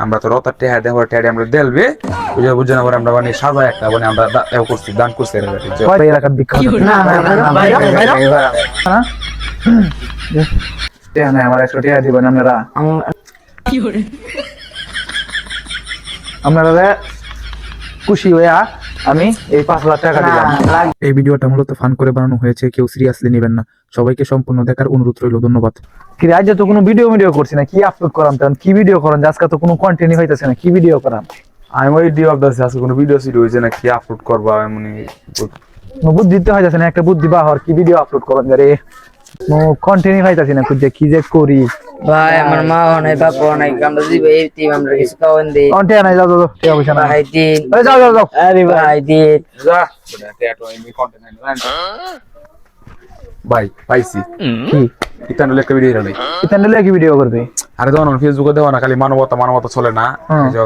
আমরা তো রতার টেহা দেহ টেহারি আমরা দেলবে বুঝে বুঝে না আমরা মানে সাজা একটা মানে আমরা দা- এও করছি দান করছি এলাকার বিখ্যাত না, ভাই ভাই ভাই বাইরে, বাইরে। না? টিয়া নাই আমার একশো টিয়া দিবেন আপনারা আপনারা খুশি হইয়া আমি এই পাঁচ লাখ টাকা দিলাম। এই ভিডিওটা মূলত ফান করে বানানো হয়েছে কেউ সিরিয়াসলি নেবেন না। সবাইকে সম্পূর্ণ দেখার অনুরোধ রইল ধন্যবাদ। কি আজ তো কোনো ভিডিও ভিডিও করছি না কি আপলোড করাম তখন কি ভিডিও করান যে আজকে তো কোনো কন্টেন্ট হইতেছে না কি ভিডিও করাম? আমি ওই ডি অফ দাসে আজকে কোনো ভিডিও সিডিও হয়েছে না কি আপলোড করবা মানে কোনো বুদ্ধি দিতে হইতেছে না একটা বুদ্ধি বাহর কি ভিডিও আপলোড করেন রে? কন্টেন্ট হইতাছি না খুঁজে কি যে করি? ভাই আমার মা অনেক বাবা অনেক আমরা দিব এই টিম আমরা কিছু খাওয়ান দিই। কন্টেন্ট নাই যাও যাও ঠিক আছে না। ভাই দিন। আরে যাও যাও যাও। আরে ভাই দিন। যা। টেটো আমি কন্টেন্ট ভাই পাইছি। কি? ইতানলে একটা ভিডিও করবে ইতানলে কি ভিডিও করবে। আরে তখন ফেসবুকে দেওয়া না খালি মানবতা মানবতা চলে না।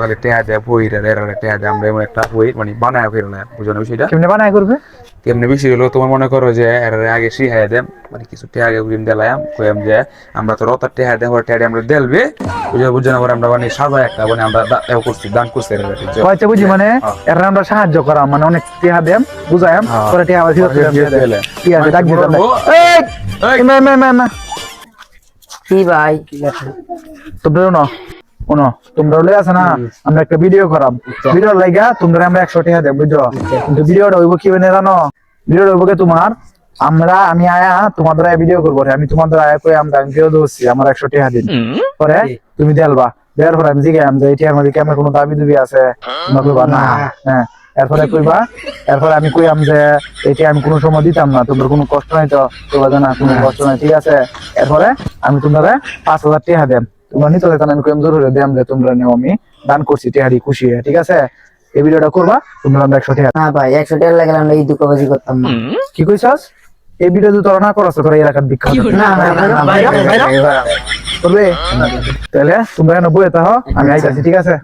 খালি টেহা দেয় বই রে টেহা দেয় আমরা এমন একটা বই মানে বানায় ফেরো না বুঝো না বিষয়টা? কেমনে বানায় করবে? এমনি বেশি হলো তোমার মনে করো যে এর আগে শিখাই দেম মানে কিছু টেহা আগে উইম দিলাম কইম যে আমরা তো রতার টেহা দেহ টেহা আমরা দেলবে বুঝে বুঝে না আমরা মানে সাজা একটা মানে আমরা এও করছি দান করছি এর হয়তো বুঝি? মানে? এর আমরা সাহায্য করা মানে অনেক টিহা দেম বুঝাইম হ্যাঁ। পরে টিহা আবার ফেরত ফেরত দিয়ে দেয়। দিলে। ঠিক আছে ডাক দিতে বলব, এই! মে মে মে। কি ভাই? তোমরা না। শোনো, তোমরা লই আছে না? আমরা একটা ভিডিও করাম। ভিডিও লাইগা তোমরা আমরা একশো টাকা দেব, বুঝছ? কিন্তু ভিডিওটা হইব কি মানে জানো? ভিডিওটা হইব কি তোমার? আমরা, আমি, আয়া, তোমাদের আয়া ভিডিও করব। আমি তোমাদের আয়া কই আমরা আমি ফেরত হচ্ছি আমার একশো টাকা দিন। পরে তুমি দেলবা। দেওয়ার পরে আমি জিজ্ঞাসা যে এটি কেমন কোনো দাবি দুবি আছে না। হ্যাঁ। এরপরে কইবা এরপরে আমি কইয়াম যে এটা আমি কোনো সময় দিতাম না তোমার কোনো কষ্ট নাই তো কইবা যে না কোনো কষ্ট নাই ঠিক আছে এরপরে আমি তোমরা পাঁচ হাজার টাকা দেন তোমরা নিতে হলে আমি কইম জরুরি দেম যে তোমরা নেও আমি দান করছি টেহারি খুশি হয়ে ঠিক আছে এই ভিডিওটা করবা তোমরা আমরা একশো টাকা না ভাই একশো টাকা লাগলে আমরা এই দুঃখবাজি করতাম না কি কইছাস এই ভিডিও যদি তোরা না করছ তোরা এলাকার বিখ্যাত না না না। তাহলে তোমরা থাকো, আমি আইতাছি, ঠিক আছে?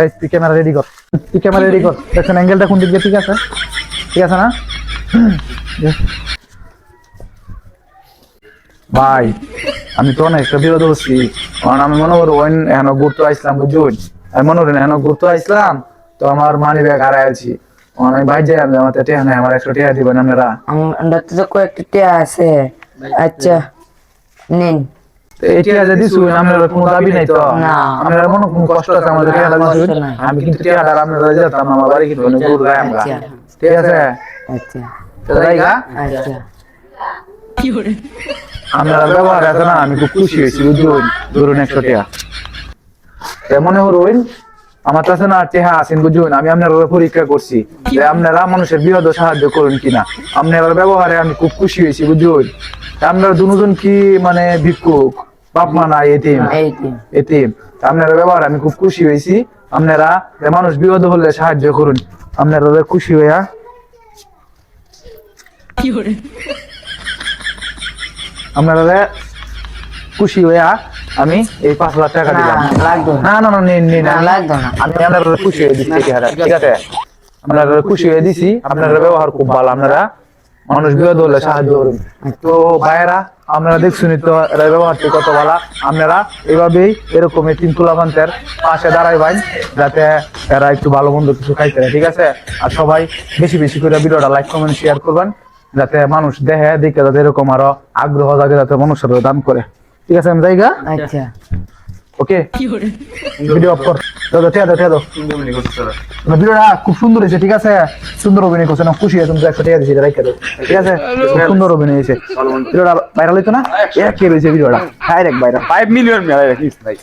এই, তুই ক্যামেরা রেডি কর। তুই ক্যামেরা রেডি কর। দেখছেন অ্যাঙ্গেলটা কোন দিক ঠিক আছে? ঠিক আছে না? ভাই, আমি তো অনেক একটা বিরোধ হচ্ছি। কারণ আমি মনে করো, ওই এখন গুরুত্ব আসলাম বুঝুন আমি মনে করি এখন ঘুরতে আসলাম, তো আমার মানি ব্যাগ হারাই আছি। আমি ভাই যাই আমি আমার টেহা নাই, আমার একশো টেহা দিবেন আপনারা। আমার তো কয়েকটা টিয়া আছে। আচ্ছা নিন। কোনো দাবি নাই তো। মনে কোনো কষ্ট আছে আমাদের। আমি যেতাম আমার বাড়ি কিন্তু অনেক দূর গায়ে আমরা। আচ্ছা। ঠিক আছে? আচ্ছা। তো আচ্ছা। আপনারা ব্যবহার আছে না আমি খুব খুশি হয়েছি বুঝুন ধরুন একশো তে মনে আমার কাছে না টেহা আছেন বুঝুন আমি আপনার পরীক্ষা করছি। যে আপনারা মানুষের বিপদ সাহায্য করুন কিনা? আপনার ব্যবহারে আমি খুব খুশি হয়েছি বুঝুন আপনারা দুজন কি মানে ভিক্ষুক? বাপ মা নাই এতিম। এই তিন এতিম। আপনারা ব্যবহার আমি খুব খুশি হয়েছি। আপনারা মানুষ বিপদ হলে সাহায্য করুন। আপনারা খুশি হইয়া আপনারা খুশি হইয়া আমি এই পাঁচ লাখ টাকা দিলাম। না। না না না নিন নিন আমি- আপনারা খুশি হয়ে দিচ্ছি ঠিক আছে? আপনারা খুশি হয়ে দিছি আপনারা ব্যবহার খুব ভালো আপনারা মানুষ বিপদ হলে সাহায্য করুন। তো ভাইয়েরা, আপনারা দেখছেন তো এরা ব্যবহার তো কত বলা আপনারা এভাবেই এরকম এই তিন তুলাবান্তের পাশে দাঁড়াই ভাই, যাতে এরা একটু ভালো মন্দ কিছু খাইতে ঠিক আছে? আর সবাই বেশি বেশি করে ভিডিওটা লাইক কমেন্ট শেয়ার করবেন, যাতে মানুষ দেখে দেখে যাতে এরকম আরও আগ্রহ জাগে, যাতে মানুষের দান করে। ঠিক আছে, আমি জায়গা আচ্ছা। ওকে? ভিডিও অফ কর। দাদা ঠিক আছে ঠিক আছে না, ভিডিওটা খুব সুন্দর হয়েছে ঠিক আছে? সুন্দর অভিনয় করছে না খুশি আছে একশো টাকা দিয়েছি রাইখা দাও। ঠিক আছে? খুব সুন্দর অভিনয় হয়েছে। ভিডিওটা ভাইরাল হইতো না? এক কে রয়েছে ভিডিওটা ডাইরেক্ট ভাইরাল। ফাইভ মিলিয়ন মেলা রাখিস ভাই।